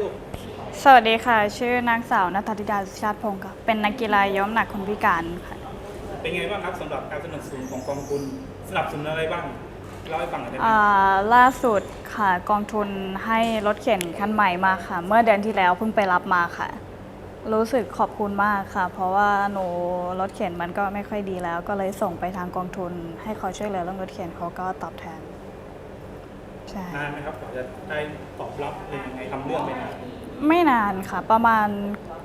ลูก สวัสดีค่ะ ชื่อนางสาวนัทธิดาสุชาติพงศ์ค่ะ เป็นนักกีฬาย้อมหนักคนพิการค่ะ เป็นไงบ้างครับสำหรับการสนับสนุนของกองทุนสนับสนุนอะไรบ้างเล่าให้ฟังหน่อยได้ไหมอ่าล่าสุดค่ะกองทุนให้รถเข็นคันใหม่มาค่ะ เมื่อเดือนที่แล้วเพิ่งไปรับมาค่ะ รู้สึกขอบคุณมากค่ะ เพราะว่าหนูรถเข็นมันก็ไม่ค่อยดีแล้ว ก็เลยส่งไปทางกองทุน ให้เขาช่วยเหลือเรื่องรถเข็นเขาก็ตอบแทนใช่นานไหมครับกว่าจะได้ตอบรับเป็นยังไงทำเรื่องไปนานไม่นานค่ะ ประมาณ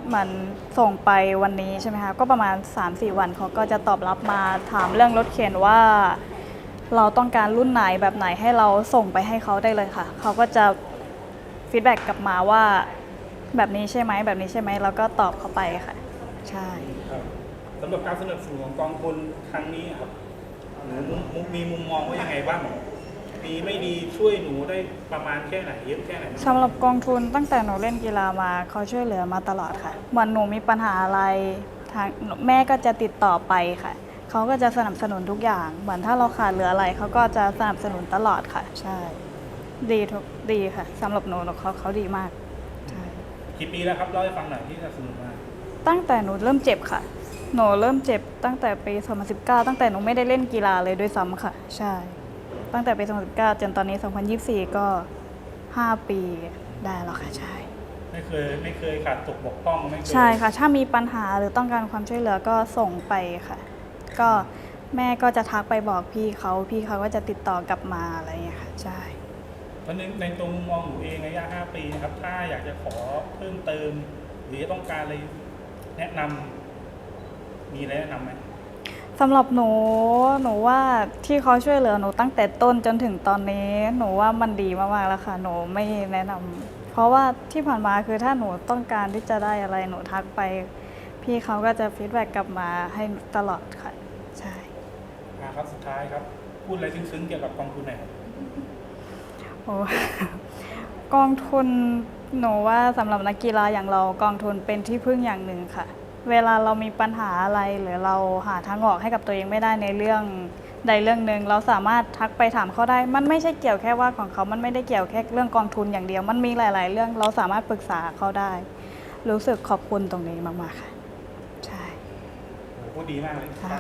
เหมือนส่งไปวันนี้ใช่ไหมคะก็ประมาณ 3-4 วันเขาก็จะตอบรับมาถามเรื่องรถเข็นว่า เราต้องการรุ่นไหนแบบไหนให้เราส่งไปให้เขาได้เลยค่ะเขาก็จะฟีดแบ็กกลับมาว่าแบบนี้ใช่ไหมแบบนี้ใช่ไหมแล้วก็ตอบเขาไปค่ะ ใช่ ครับสำหรับการสนับสนุนของกองทุนครั้งนี้ครับหนูมุมมุมมีมุมมองว่ายังไงบ้าง ดีไม่ดีช่วยหนูได้ประมาณแค่ไหนเยอะแค่ไหนสำหรับกองทุนตั้งแต่หนูเล่นกีฬามาเขาช่วยเหลือมาตลอดค่ะเหมือนหนูมีปัญหาอะไรทางแม่ก็จะติดต่อไปค่ะเขาก็จะสนับสนุนทุกอย่าง เหมือนถ้าเราขาดเหลืออะไรเขาก็จะสนับสนุนตลอดค่ะ ใช่ ดีทุกดีค่ะสำหรับหนูเขาเขาดีมากใช่กี่ปีแล้วครับเล่าให้ฟังหน่อยที่สนับสนุนมาตั้งแต่หนูเริ่มเจ็บค่ะ หนูเริ่มเจ็บตั้งแต่ปี 2019 ตั้งแต่หนูไม่ได้เล่นกีฬาเลยด้วยซ้ำค่ะ ใช่ ตั้งแต่ปี 2019 จนตอนนี้ 2024 ก็ 5 ปีได้แล้วค่ะใช่ ไม่เคยไม่เคยขาดตกบกพร่องไม่เคยใช่ค่ะ ถ้ามีปัญหาหรือต้องการความช่วยเหลือก็ส่งไปค่ะ ก็แม่ก็จะทักไปบอกพี่เขาพี่เขาก็จะติดต่อกลับมาอะไรอย่างเงี้ยค่ะใช่เพราะในในตรงมุมมองหนูเองระยะ5ปีนะครับ ถ้าอยากจะขอเพิ่มเติม หรือต้องการอะไรแนะนำมีอะไรแนะนำไหม สำหรับหนู หนูว่าที่เขาช่วยเหลือหนูตั้งแต่ต้นจนถึงตอนนี้ หนูว่ามันดีมากๆแล้วค่ะ หนูไม่แนะนำเพราะว่าที่ผ่านมาคือถ้าหนูต้องการที่จะได้อะไรหนูทักไป พี่เขาก็จะฟีดแบ็กกลับมาให้ตลอดค่ะ ใช่ อ่าครับสุดท้ายครับ พูดอะไรซึ้งๆเกี่ยวกับกองทุนหน่อยครับโอ้ กองทุนหนูว่าสำหรับนักกีฬาอย่างเรากองทุนเป็นที่พึ่งอย่างหนึ่งค่ะ เวลาเรามีปัญหาอะไร หรือเราหาทางออกให้กับตัวเองไม่ได้ในเรื่องใดเรื่องหนึ่งเราสามารถทักไปถามเขาได้ มันไม่ใช่เกี่ยวแค่ว่าของเขา มันไม่ได้เกี่ยวแค่เรื่องกองทุนอย่างเดียว มันมีหลาย ๆ เรื่องเราสามารถปรึกษาเขาได้ รู้สึกขอบคุณตรงนี้มาก ๆ ค่ะ ใช่โอ้โหพูดดีมากเลยค่ะ